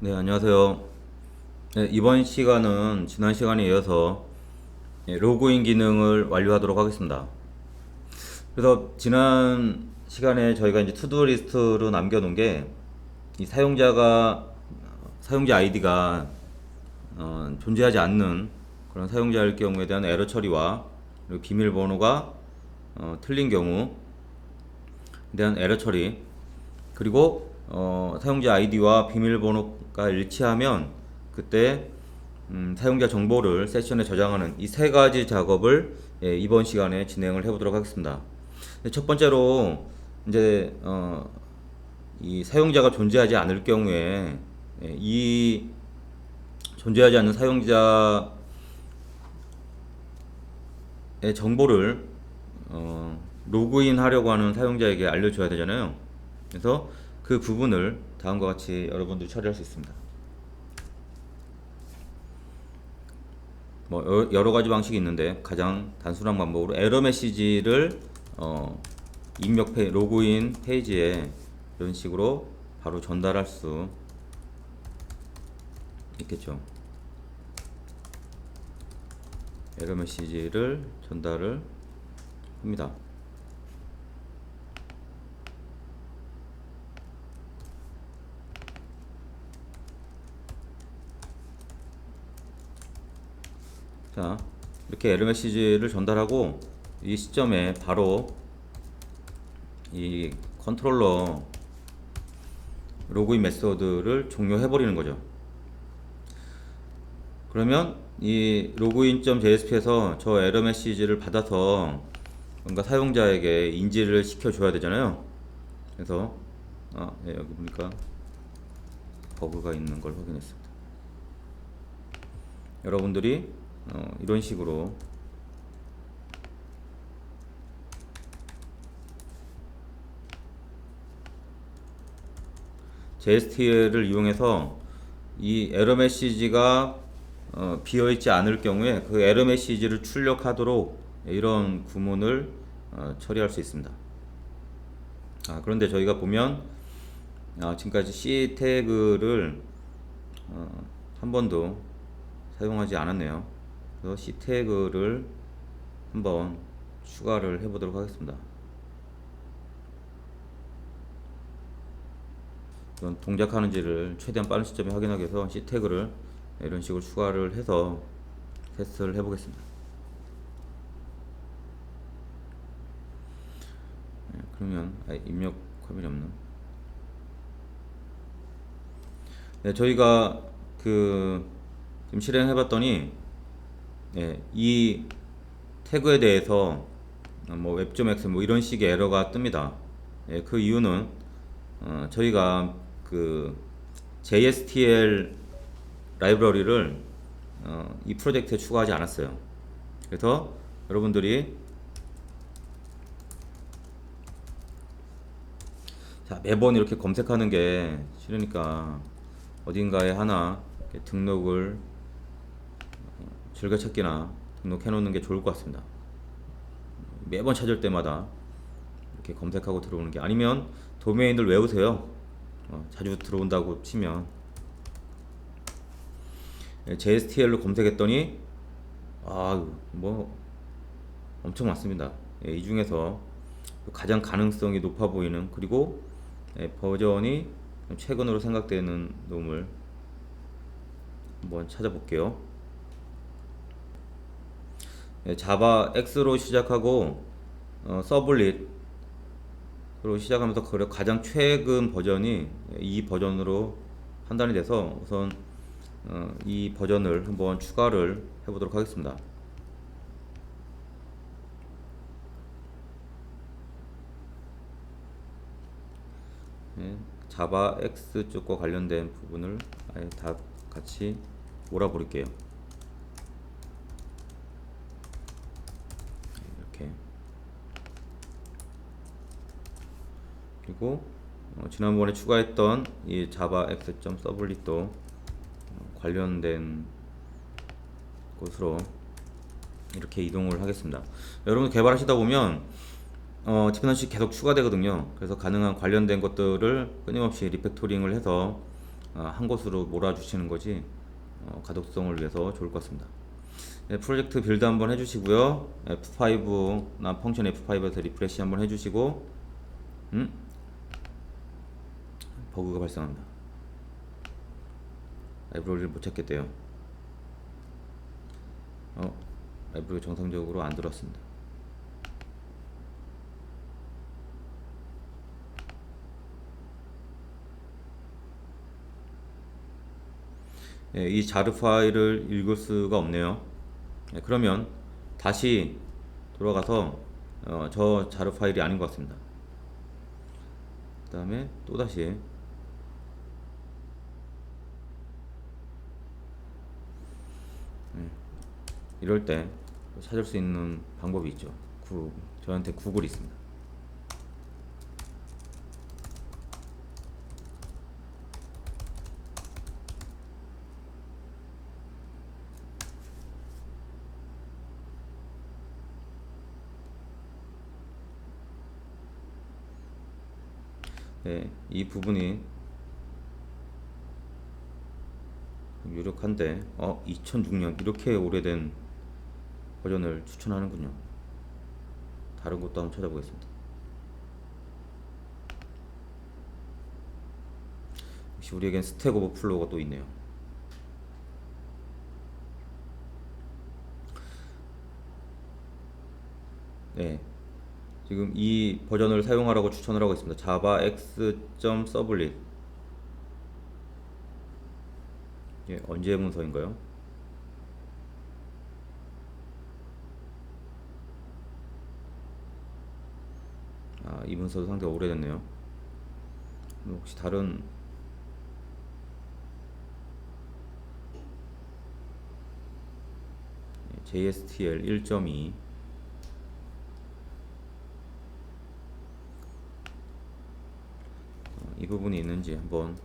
네, 안녕하세요. 네, 이번 시간은 지난 시간에 이어서 예, 로그인 기능을 완료하도록 하겠습니다. 그래서 지난 시간에 저희가 이제 투두 리스트로 남겨놓은 게 이 사용자가 사용자 아이디가 어, 존재하지 않는 그런 사용자일 경우에 대한 에러 처리와 비밀번호가 어, 틀린 경우에 대한 에러 처리 그리고 어, 사용자 아이디와 비밀번호가 일치하면 그때 음, 사용자 정보를 세션에 저장하는 이 세 가지 작업을 예, 이번 시간에 진행을 해보도록 하겠습니다. 네, 첫 번째로 이제 어, 이 사용자가 존재하지 않을 경우에 예, 이 존재하지 않는 사용자의 정보를 어, 로그인 하려고 하는 사용자에게 알려줘야 되잖아요. 그래서 그 부분을 다음과 같이 여러분들이 처리할 수 있습니다. 뭐 여- 여러 가지 방식이 있는데 가장 단순한 방법으로 에러 메시지를 어, 입력 페이, 로그인 페이지에 이런 식으로 바로 전달할 수 있겠죠. 에러 메시지를 전달을 합니다. 자, 이렇게 에러 메시지를 전달하고 이 시점에 바로 이 컨트롤러 로그인 메소드를 종료해 버리는 거죠. 그러면 이 로그인.jsp에서 저 에러 메시지를 받아서 뭔가 사용자에게 인지를 시켜 줘야 되잖아요. 그래서 아, 예, 여기 보니까 버그가 있는 걸 확인했습니다. 여러분들이 어, 이런 식으로 JSTL을 이용해서 이 에러 메시지가 어, 비어 있지 않을 경우에 그 에러 메시지를 출력하도록 이런 구문을 어, 처리할 수 있습니다. 아, 그런데 저희가 보면 아, 지금까지 C 태그를 어, 한 번도 사용하지 않았네요. 그래서 C 태그를 한번 추가를 해보도록 하겠습니다. 이런 동작하는지를 최대한 빠른 시점에 확인하기 위해서 C 태그를 이런 식으로 추가를 해서 테스트를 해보겠습니다. 네, 그러면 아, 입력 화면이 없나? 네, 저희가 그 지금 실행해봤더니 네, 이 태그에 대해서 어, 뭐 웹.x 뭐 이런 식의 에러가 뜹니다. 예, 그 이유는 어, 저희가 그 JSTL 라이브러리를 어, 이 프로젝트에 추가하지 않았어요. 그래서 여러분들이 자, 매번 이렇게 검색하는 게 싫으니까 어딘가에 하나 등록을 어, 즐겨찾기나 등록해 놓는 게 좋을 것 같습니다. 매번 찾을 때마다 이렇게 검색하고 들어오는 게 아니면 도메인을 외우세요. 어, 자주 들어온다고 치면 예, JSTL로 검색했더니 아뭐 엄청 많습니다. 예, 이 중에서 가장 가능성이 높아 보이는 그리고 예, 버전이 최근으로 생각되는 놈을 한번 찾아볼게요. 예, 자바 X로 시작하고 어, 서블릿으로 시작하면서 그 가장 최근 버전이 이 버전으로 판단이 돼서 우선 어, 이 버전을 한번 추가를 해보도록 하겠습니다. 네, 자바 X 쪽과 관련된 부분을 아예 다 같이 몰아버릴게요. 이렇게 그리고 어, 지난번에 추가했던 이 자바 X 서블릿도 어, 관련된 곳으로 이렇게 이동을 하겠습니다. 여러분 개발하시다 보면 어, 디펜던시 계속 추가되거든요. 그래서 가능한 관련된 것들을 끊임없이 리팩토링을 해서 어, 한 곳으로 몰아주시는 것이 어, 가독성을 위해서 좋을 것 같습니다. 네, 프로젝트 빌드 한번 해주시고요. F5나 펑션 F5에서 리프레시 한번 해주시고, 음? 버그가 발생합니다. 라이브러리를 못 찾겠대요. 어, 라이브러리 정상적으로 안 들어왔습니다. 예, 이 자르 파일을 읽을 수가 없네요. 예, 그러면 다시 돌아가서 어, 저 자르 파일이 아닌 것 같습니다. 그 다음에 또 다시 이럴 때 찾을 수 있는 방법이 있죠. 구, 저한테 구글이 있습니다. 네, 이 부분이 유력한데 어 2006년 이렇게 오래된 버전을 추천하는군요. 다른 것도 한번 찾아보겠습니다. 역시 우리에겐 스택 오버플로우가 또 있네요. 네, 지금 이 버전을 사용하라고 추천을 하고 있습니다. 자바 x.서블릿 예, 언제 문서인가요? 아, 이 문서도 상당히 오래됐네요. 혹시 다른 예, JSTL 1.2 이 부분이 있는지 한번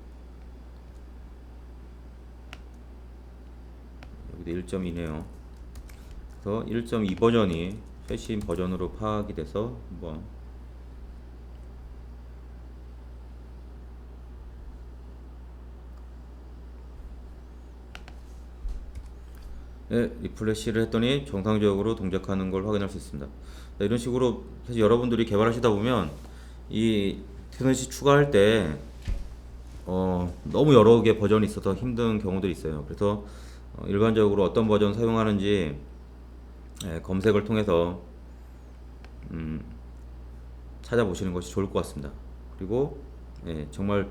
여기도 1.2네요. 그래서 1.2 버전이 최신 버전으로 파악이 돼서 한번 리플래시를 했더니 정상적으로 동작하는 걸 확인할 수 있습니다. 자, 이런 식으로 사실 여러분들이 개발하시다 보면 이 테너시 추가할 때 어, 너무 여러 개 버전이 있어서 힘든 경우들이 있어요. 그래서 어, 일반적으로 어떤 버전 사용하는지 예, 검색을 통해서 음, 찾아보시는 것이 좋을 것 같습니다. 그리고 예, 정말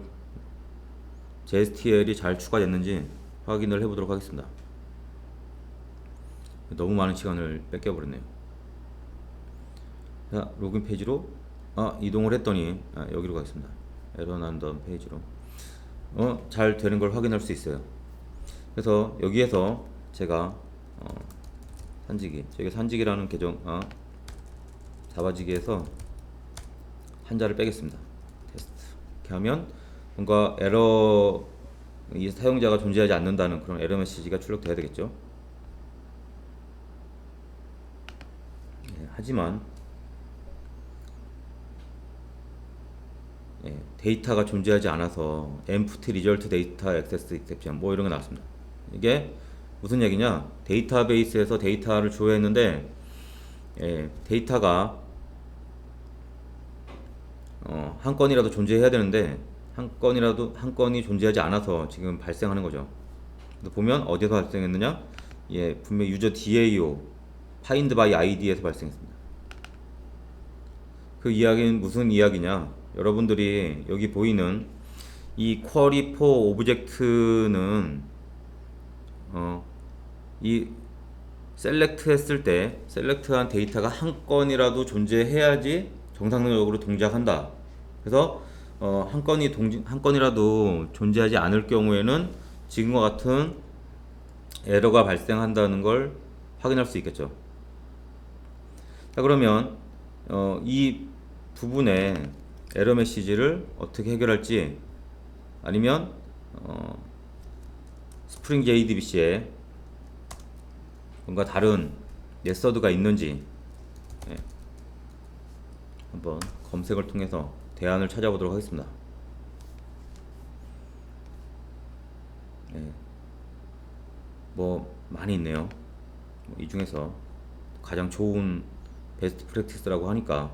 JSTL이 잘 추가됐는지 확인을 해보도록 하겠습니다. 너무 많은 시간을 뺏겨버렸네요. 자, 로그인 페이지로 아, 이동을 했더니 아, 여기로 가겠습니다. 에러 난던 페이지로 어, 잘 되는 걸 확인할 수 있어요. 그래서 여기에서 제가 어, 산지기 저기 산지기라는 계정 아, 잡아지기에서 한자를 빼겠습니다. 테스트 이렇게 하면 뭔가 에러 이 사용자가 존재하지 않는다는 그런 에러 메시지가 출력돼야 되겠죠. 예, 하지만 예, 데이터가 존재하지 않아서 empty result data access exception 뭐 이런 게 나왔습니다. 이게 무슨 얘기냐? 데이터베이스에서 데이터를 조회했는데 예, 데이터가 어, 한 건이라도 존재해야 되는데 한 건이라도 한 건이 존재하지 않아서 지금 발생하는 거죠. 보면 어디서 발생했느냐? 예, 분명 유저 DAO find by ID에서 발생했습니다. 그 이야기는 무슨 이야기냐? 여러분들이 여기 보이는 이 쿼리 포 오브젝트는 어, 이 셀렉트 했을 때 셀렉트한 데이터가 한 건이라도 존재해야지 정상적으로 동작한다. 그래서 어, 한 건이 동, 한 건이라도 존재하지 않을 경우에는 지금과 같은 에러가 발생한다는 걸 확인할 수 있겠죠. 자 그러면 어, 이 부분에 에러 메시지를 어떻게 해결할지 아니면 어, 스프링 JDBC에 뭔가 다른 메서드가 있는지 예, 한번 검색을 통해서 대안을 찾아보도록 하겠습니다. 예, 뭐 많이 있네요. 뭐이 중에서 가장 좋은 베스트 프랙티스라고 하니까.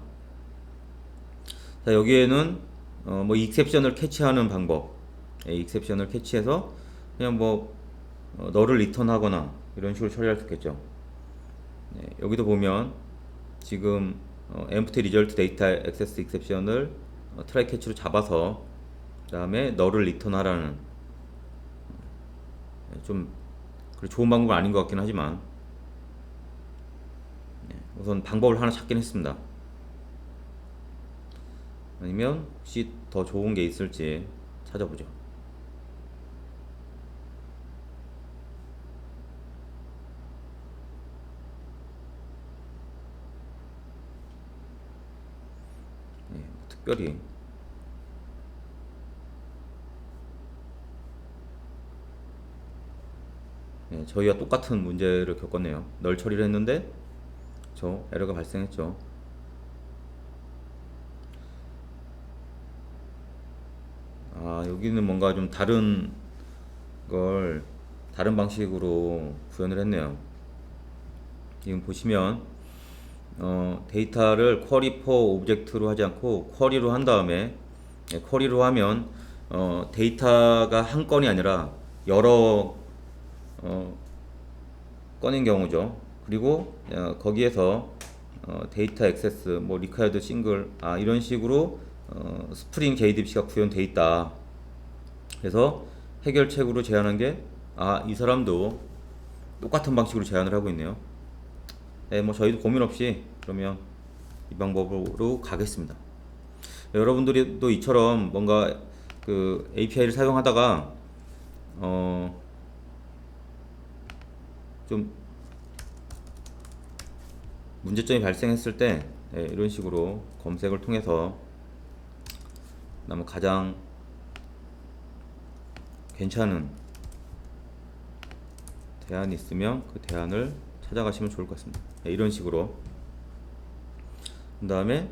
자 여기에는 어, 뭐 익셉션을 캐치하는 방법, 예, 익셉션을 캐치해서 그냥 뭐 어, 너를 리턴하거나 이런 식으로 처리할 수 있겠죠. 네, 여기도 보면 지금 어, empty result data access exception을 어, 트라이 캐치로 잡아서 그 다음에 너를 리턴하라는. 네, 좀 그래 좋은 방법은 아닌 것 같긴 하지만. 네, 우선 방법을 하나 찾긴 했습니다. 아니면 혹시 더 좋은 게 있을지 찾아보죠. 네, 특별히 네, 저희와 똑같은 문제를 겪었네요. 널 처리를 했는데 저 에러가 발생했죠. 아, 여기는 뭔가 좀 다른 걸 다른 방식으로 구현을 했네요. 지금 보시면 어, 데이터를 쿼리 포 오브젝트로 하지 않고 쿼리로 한 다음에 예, 쿼리로 하면 어, 데이터가 한 건이 아니라 여러 어, 건인 경우죠. 그리고 어, 거기에서 어, 데이터 액세스, 뭐 리카이드 싱글, 아 이런 식으로 어, 스프링 JDBC가 구현돼 있다. 그래서 해결책으로 제안한 게 아 이 사람도 똑같은 방식으로 제안을 하고 있네요. 네, 뭐 저희도 고민 없이 그러면 이 방법으로 가겠습니다. 여러분들도 이처럼 뭔가 그 API를 사용하다가 어, 좀 문제점이 발생했을 때 예, 이런 식으로 검색을 통해서 그다음에 가장 괜찮은 대안이 있으면 그 대안을 찾아가시면 좋을 것 같습니다. 예, 이런 식으로 그 다음에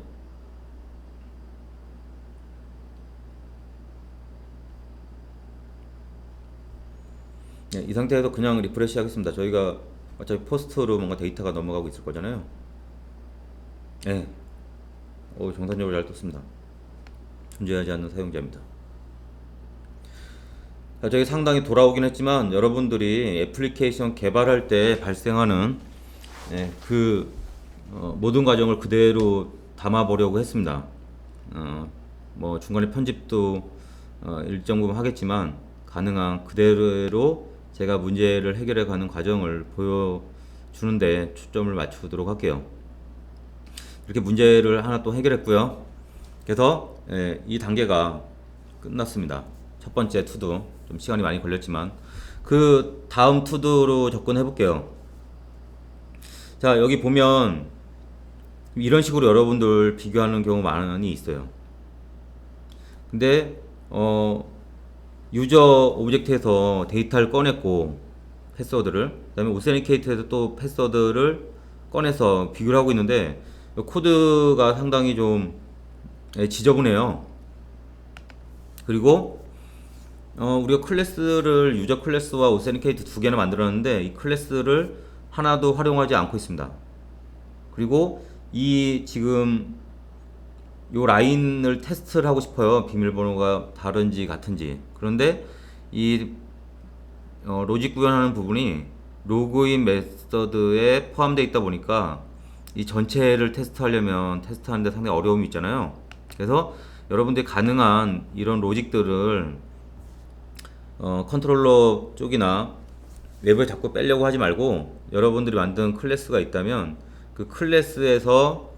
네, 이 상태에서 그냥 리프레시 하겠습니다. 저희가 어차피 포스트로 뭔가 데이터가 넘어가고 있을 거잖아요. 네. 오, 정상적으로 잘 떴습니다. 존재하지 않는 사용자입니다. 자, 저기 상당히 돌아오긴 했지만 여러분들이 애플리케이션 개발할 때 발생하는 네, 그 어, 모든 과정을 그대로 담아보려고 했습니다. 어, 뭐 중간에 편집도 어, 일정 부분 하겠지만 가능한 그대로 제가 문제를 해결해 가는 과정을 보여주는데 초점을 맞추도록 할게요. 이렇게 문제를 하나 또 해결했고요. 그래서 예, 이 단계가 끝났습니다. 첫 번째 투두 좀 시간이 많이 걸렸지만 그 다음 투두로 접근해 볼게요. 자 여기 보면 이런 식으로 여러분들 비교하는 경우 많이 있어요. 근데 어 유저 오브젝트에서 데이터를 꺼냈고 패스워드를 그다음에 오세니케이트에서 또 패스워드를 꺼내서 비교를 하고 있는데 코드가 상당히 좀 예, 지저분해요. 그리고 어, 우리가 클래스를 유저 클래스와 오세니케이트 두 개나 만들었는데 이 클래스를 하나도 활용하지 않고 있습니다. 그리고 이 지금 요 라인을 테스트를 하고 싶어요. 비밀번호가 다른지 같은지. 그런데 이 어, 로직 구현하는 부분이 로그인 메서드에 포함되어 있다 보니까 이 전체를 테스트하려면 테스트하는데 상당히 어려움이 있잖아요. 그래서 여러분들이 가능한 이런 로직들을 어, 컨트롤러 쪽이나 웹을 자꾸 빼려고 하지 말고 여러분들이 만든 클래스가 있다면 그 클래스에서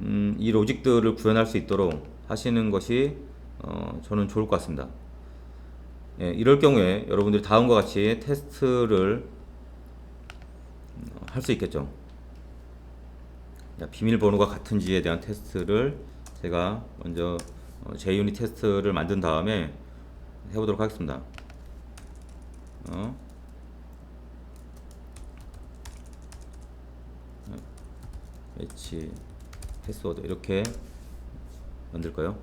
음, 이 로직들을 구현할 수 있도록 하시는 것이 어, 저는 좋을 것 같습니다. 예, 이럴 경우에 여러분들이 다음과 같이 테스트를 할 수 있겠죠. 자, 비밀번호가 같은지에 대한 테스트를 제가 먼저 어, JUnit 테스트를 만든 다음에 해보도록 하겠습니다. 어? 매치 패스워드 이렇게 만들까요?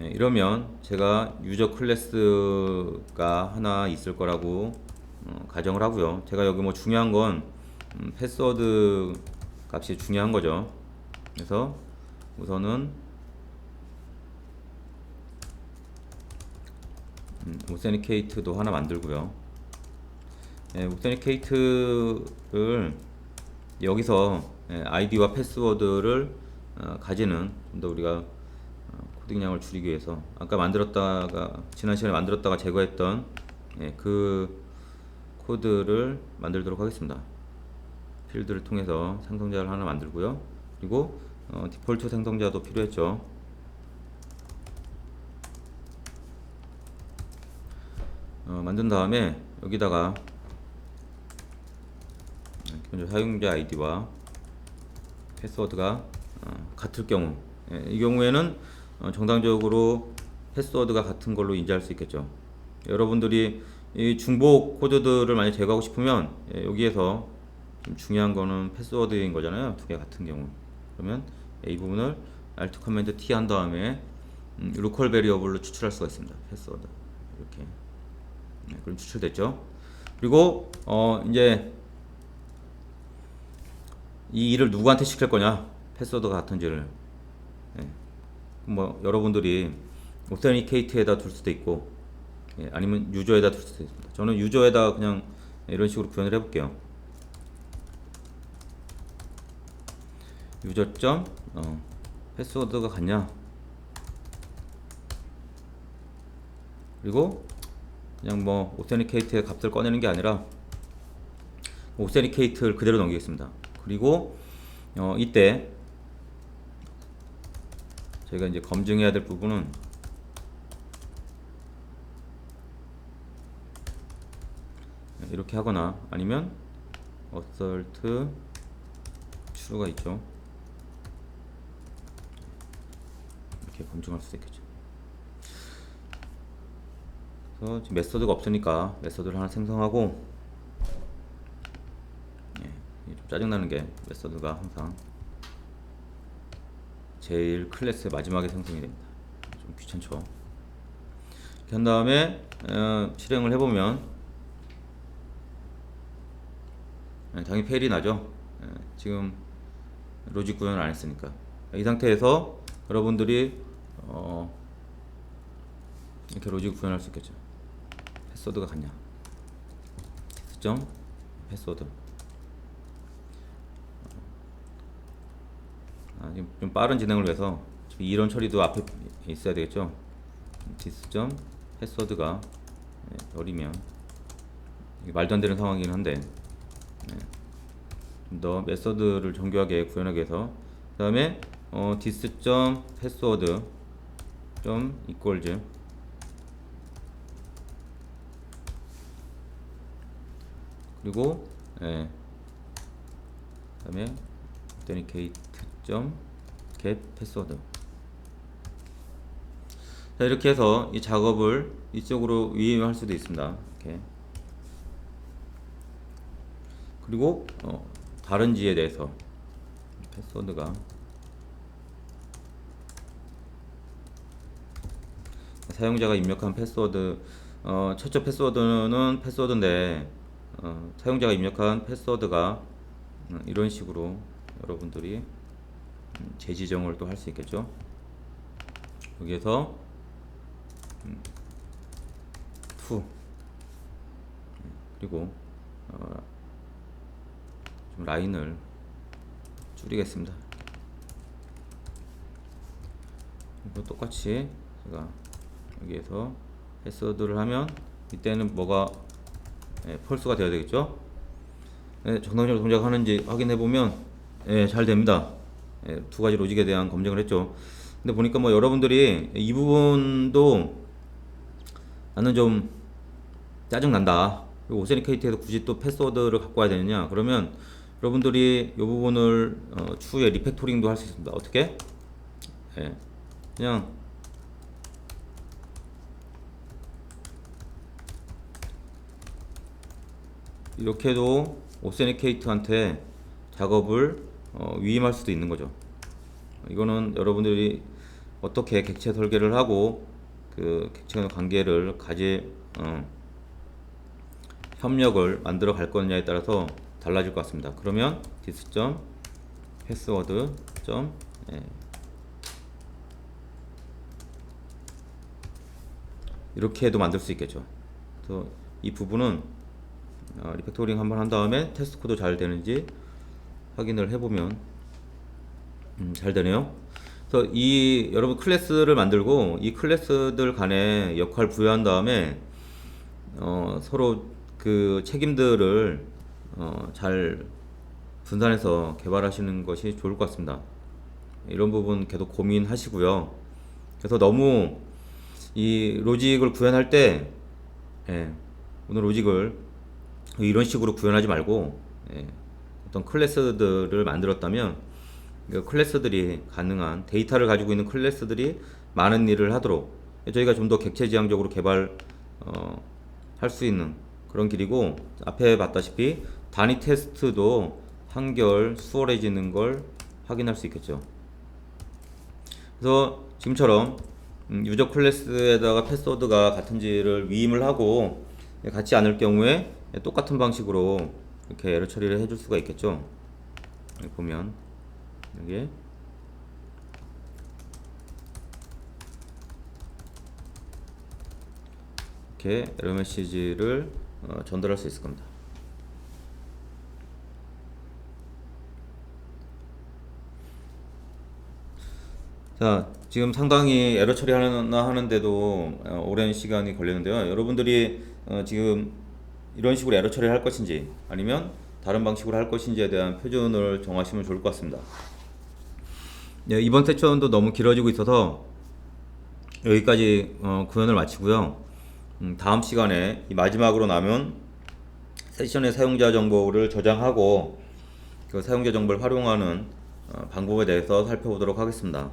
예, 이러면 제가 유저 클래스가 하나 있을 거라고 어, 가정을 하고요. 제가 여기 뭐 중요한 건 음, 패스워드 값이 중요한 거죠. 그래서 우선은 음, 오세니케이트도 하나 만들고요. 예, 오세니케이트를 여기서 예, 아이디와 패스워드를 어, 가지는 좀 더 우리가 어, 코딩량을 줄이기 위해서 아까 만들었다가 지난 시간에 만들었다가 제거했던 예, 그 코드를 만들도록 하겠습니다. 필드를 통해서 생성자를 하나 만들고요. 그리고 어, 디폴트 생성자도 필요했죠. 어, 만든 다음에 여기다가 기본적으로 사용자 아이디와 패스워드가 어, 같을 경우 예, 이 경우에는 어, 정당적으로 패스워드가 같은 걸로 인지할 수 있겠죠. 여러분들이 이 중복 코드들을 많이 제거하고 싶으면 예, 여기에서 좀 중요한 거는 패스워드인 거잖아요. 두 개 같은 경우. 그러면 이 부분을 Alt 커맨드 T 한 다음에 음, 로컬 베리어블로 추출할 수가 있습니다. 패스워드 이렇게. 네, 그럼 추출됐죠. 그리고 어 이제 이 일을 누구한테 시킬 거냐? 패스워드가 같은지를. 예. 뭐 여러분들이 오세니케이트에다 둘 수도 있고, 예, 아니면 유저에다 둘 수도 있습니다. 저는 유저에다 그냥 이런 식으로 구현을 해볼게요. 유저점 어, 패스워드가 같냐? 그리고 그냥 뭐 오세니케이트의 값을 꺼내는 게 아니라 오세니케이트를 그대로 넘기겠습니다. 그리고 어, 이때 저희가 이제 검증해야 될 부분은 이렇게 하거나 아니면 어설트 추루가 있죠. 이렇게 검증할 수 있겠죠. 그래서 메서드가 없으니까 메서드를 하나 생성하고 예, 이게 좀 짜증나는 게 메서드가 항상 제일 클래스의 마지막에 생성이 됩니다. 좀 귀찮죠. 이렇게 한 다음에 어, 실행을 해보면 예, 당연히 페일이 나죠. 예, 지금 로직 구현을 안 했으니까 이 상태에서 여러분들이 어, 이렇게 로직 구현할 수 있겠죠. 패스워드가 같냐? 점 패스워드. 아, 좀 빠른 진행을 위해서 이런 처리도 앞에 있어야 되겠죠. 디스점 패스워드가 예, 어리면 이게 말도 안 되는 상황이긴 한데 네. 좀더 메서드를 정교하게 구현하기 위해서 그 다음에 어, 디스점 패스워드 점 이퀄즈 그리고 예. 그다음에 authenticated 점 get 패스워드 자 이렇게 해서 이 작업을 이쪽으로 위임할 수도 있습니다. 이렇게. 그리고 어, 다른 지에 대해서 패스워드가. 사용자가 입력한 패스워드 어, 첫째 패스워드는 패스워드인데 어, 사용자가 입력한 패스워드가 음, 이런 식으로 여러분들이 음, 재지정을 또 할 수 있겠죠. 여기에서 음, to 그리고 어, 좀 라인을 줄이겠습니다. 이거 똑같이 제가 여기에서 패스워드를 하면 이때는 뭐가 예, 펄스가 되어야 되겠죠. 예, 정상적으로 동작하는지 확인해 보면 예, 잘 됩니다. 예, 두 가지 로직에 대한 검증을 했죠. 근데 보니까 뭐 여러분들이 이 부분도 나는 좀 짜증 난다. 그리고 오세니케이트에서 굳이 또 패스워드를 갖고 와야 되느냐? 그러면 여러분들이 이 부분을 어, 추후에 리팩토링도 할 수 있습니다. 어떻게? 예, 그냥 이렇게도 오세니케이트한테 작업을 어, 위임할 수도 있는 거죠. 이거는 여러분들이 어떻게 객체 설계를 하고 그 객체 간 관계를 가지 어, 협력을 만들어 갈 거냐에 따라서 달라질 것 같습니다. 그러면 디스 점 패스워드 점 예. 이렇게 해도 만들 수 있겠죠. 그래서 이 부분은 어, 리팩토링 한번 한 다음에 테스트 코드 잘 되는지 확인을 해보면 음, 잘 되네요. 그래서 이 여러분 클래스를 만들고 이 클래스들 간에 역할 부여한 다음에 어, 서로 그 책임들을 어, 잘 분산해서 개발하시는 것이 좋을 것 같습니다. 이런 부분 계속 고민하시고요. 그래서 너무 이 로직을 구현할 때 예, 오늘 로직을 이런 식으로 구현하지 말고 예, 어떤 클래스들을 만들었다면 그 클래스들이 가능한 데이터를 가지고 있는 클래스들이 많은 일을 하도록 저희가 좀 더 객체지향적으로 개발 어, 할 수 있는 그런 길이고 앞에 봤다시피 단위 테스트도 한결 수월해지는 걸 확인할 수 있겠죠. 그래서 지금처럼 음, 유저 클래스에다가 패스워드가 같은지를 위임을 하고 같지 않을 경우에 똑같은 방식으로 이렇게 에러 처리를 해줄 수가 있겠죠. 여기 보면 여기 이렇게 에러 메시지를 어, 전달할 수 있을 겁니다. 자, 지금 상당히 에러 처리하나 하는데도 어, 오랜 시간이 걸리는데요. 여러분들이 어, 지금 이런 식으로 에러 처리를 할 것인지 아니면 다른 방식으로 할 것인지에 대한 표준을 정하시면 좋을 것 같습니다. 네, 이번 세션도 너무 길어지고 있어서 여기까지 어, 구현을 마치고요. 음, 다음 시간에 이 마지막으로 남은 세션의 사용자 정보를 저장하고 그 사용자 정보를 활용하는 어, 방법에 대해서 살펴보도록 하겠습니다.